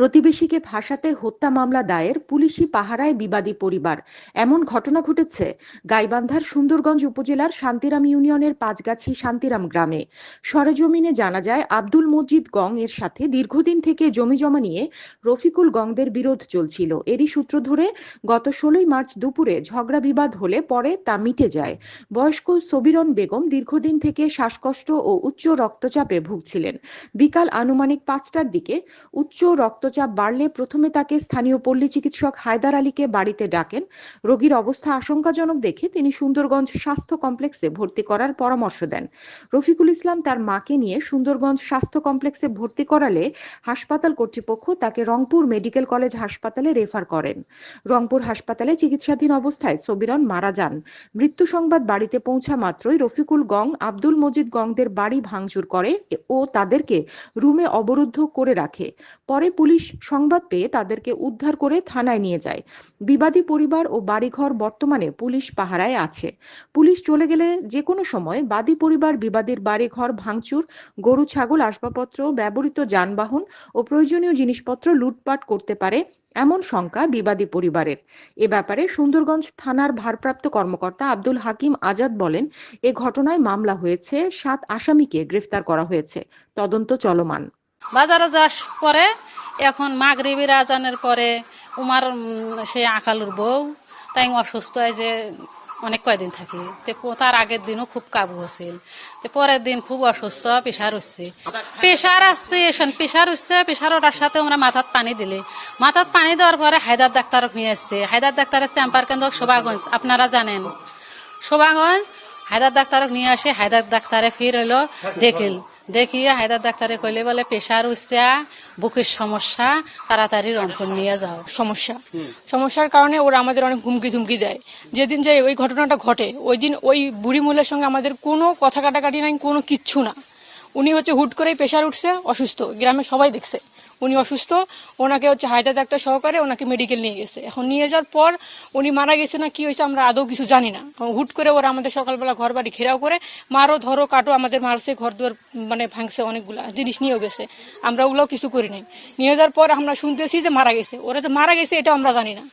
প্রতিবেশীকে ফাঁসাতে হত্যা মামলা দায়ের, পুলিশি পাহারায় বিবাদী পরিবার। এমন ঘটনা ঘটেছে গাইবান্ধার সুন্দরগঞ্জ উপজেলার শান্তিরাম ইউনিয়নের পাঁচগাছি শান্তিরাম গ্রামে। সরেজমিনে জানা যায়, আব্দুল মজিদ গং এর সাথে দীর্ঘদিন থেকে জমি জমা নিয়ে রফিকুল গংদের বিরোধ চলছিল। এরই সূত্র ধরে গত ষোলোই মার্চ দুপুরে ঝগড়া বিবাদ হলে পরে তা মিটে যায়। বয়স্ক সবিরন বেগম দীর্ঘদিন থেকে শ্বাসকষ্ট ও উচ্চ রক্তচাপে ভুগছিলেন। বিকাল আনুমানিক পাঁচটার দিকে উচ্চ রক্তচাপ বাড়লে প্রথমে তাকে স্থানীয় পল্লী চিকিৎসক হায়দার আলীকে বাড়িতে ডাকেন। রোগীর অবস্থা আশঙ্কাজনক দেখে তিনি সুন্দরগঞ্জ স্বাস্থ্য কমপ্লেক্সে ভর্তি করার পরামর্শ দেন। রফিকুল ইসলাম তার মাকে নিয়ে সুন্দরগঞ্জ স্বাস্থ্য কমপ্লেক্সে ভর্তি করালে হাসপাতাল কর্তৃপক্ষ তাকে রংপুর মেডিকেল কলেজ হাসপাতালে রেফার করেন। রংপুর হাসপাতালে চিকিৎসাধীন অবস্থায় সবিরন মারা যান। মৃত্যু সংবাদ বাড়িতে পৌঁছা মাত্রই রফিকুল গং, আব্দুল মজিদ গংদের বাড়ি ভাঙচুর করে ও তাদেরকে রুমে অবরুদ্ধ করে রাখে। পরে পুলিশ সংবাদ পেয়ে তাদেরকে উদ্ধার করে থানায় নিয়ে যায়। বিবাদী পরিবার ও বাড়িঘর বর্তমানে পুলিশ পাহারায় আছে। পুলিশ চলে গেলে যে কোনো সময় বাদী পরিবার, বিবাদীর বাড়িঘর ভাঙচুর, গরু, ছাগল, আসবাবপত্র, ব্যবহৃত যানবাহন ও প্রয়োজনীয় জিনিসপত্র লুটপাট করতে পারে এমন শঙ্কা বিবাদী পরিবারের। এ ব্যাপারে সুন্দরগঞ্জ থানার ভারপ্রাপ্ত কর্মকর্তা আব্দুল হাকিম আজাদ বলেন, এ ঘটনায় মামলা হয়েছে, সাত আসামিকে গ্রেফতার করা হয়েছে। তদন্ত চলমান। বাজারে যাস পরে এখন মাগরিবির আজানের পরে উমার উম, সে আকালুর বউ। তাই অসুস্থ হয় যে অনেক কয়দিন থাকি। তার আগের দিনও খুব কাবু হচ্ছিল পরের দিন খুব অসুস্থ প্রেশার হচ্ছে। প্রেশার আসছে প্রেশার হচ্ছে প্রেশার ওটার সাথে আমরা মাথাত পানি দিলে। মাথাত পানি দেওয়ার পরে হায়দার ডাক্তারক নিয়ে এসছে। হায়দার ডাক্তারের চেম্বার কেন্দ্র শোভাগঞ্জ আপনারা জানেন। শোভাগঞ্জ হায়দার ডাক্তারক নিয়ে আসে হায়দার ডাক্তারে ফির হইল দেখিল। দেখিয়ে হায়দার ডাক্তারে কইলে বলে প্রেশার উচ্চা বুকের সমস্যা তাড়াতাড়ি রংপুর নিয়ে যাও। সমস্যা। সমস্যার কারণে ওরা আমাদের অনেক হুমকি ধুমকি দেয়। যেদিন যে ওই ঘটনাটা ঘটে ওই দিন ওই বুড়ি মহিলার সঙ্গে আমাদের কোনো কথা কাটাকাটি নাই কোনো কিচ্ছু না। উনি হচ্ছে হুট করেই প্রেশার উঠছে অসুস্থ। গ্রামে সবাই দেখছে। উনি অসুস্থ, ওনাকে হচ্ছে হায়দার ডাক্তার সহকারে ওনাকে মেডিকেল নিয়ে গেছে। এখন নিয়ে যাওয়ার পর উনি মারা গেছে না, কি হয়েছে আমরা আদৌ কিছু জানি না। হুট করে ওরা আমাদের সকালবেলা ঘর বাড়ি ঘেরাও করে মারো ধরো কাটো আমাদের মারছে ঘর দুয়ার মানে ভাঙছে অনেকগুলা জিনিস নিয়েও গেছে। আমরা ওগুলোও কিছু করি নাই। নিয়ে যাওয়ার পর আমরা শুনতেছি যে মারা গেছে। ওরা যে মারা গেছে এটা আমরা জানি না।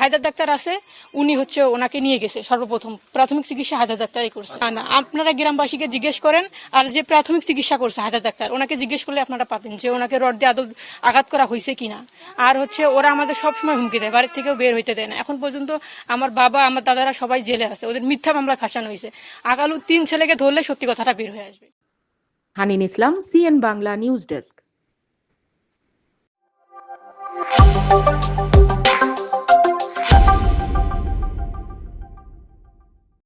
হায়দার ডাক্তার আছে উনি হচ্ছে ওনাকে নিয়ে গেছে সর্বপ্রথম। প্রাথমিক চিকিৎসা হায়দার ডাক্তারই করছে। না, আপনারা গ্রামবাসীকে জিজ্ঞেস করেন আর যে প্রাথমিক চিকিৎসা করছে হায়দার ডাক্তার ওনাকে জিজ্ঞেস করলে আপনারা পাবেন যে ওনাকে রড দিয়ে আদৌ আঘাত করা হয়েছে কিনা। আর হচ্ছে ওরা আমাদের সবসময় হুমকি দেয় বাড়ির থেকেও বের হইতে দেয় না। এখন পর্যন্ত আমার বাবা আমার দাদারা সবাই জেলে আছে ওদের মিথ্যা মামলায় ফাঁসানো হয়েছে। আগালু তিন ছেলেকে ধরলে সত্যি কথাটা বের হয়ে আসবে। Hanin Islam CN Bangla news desk.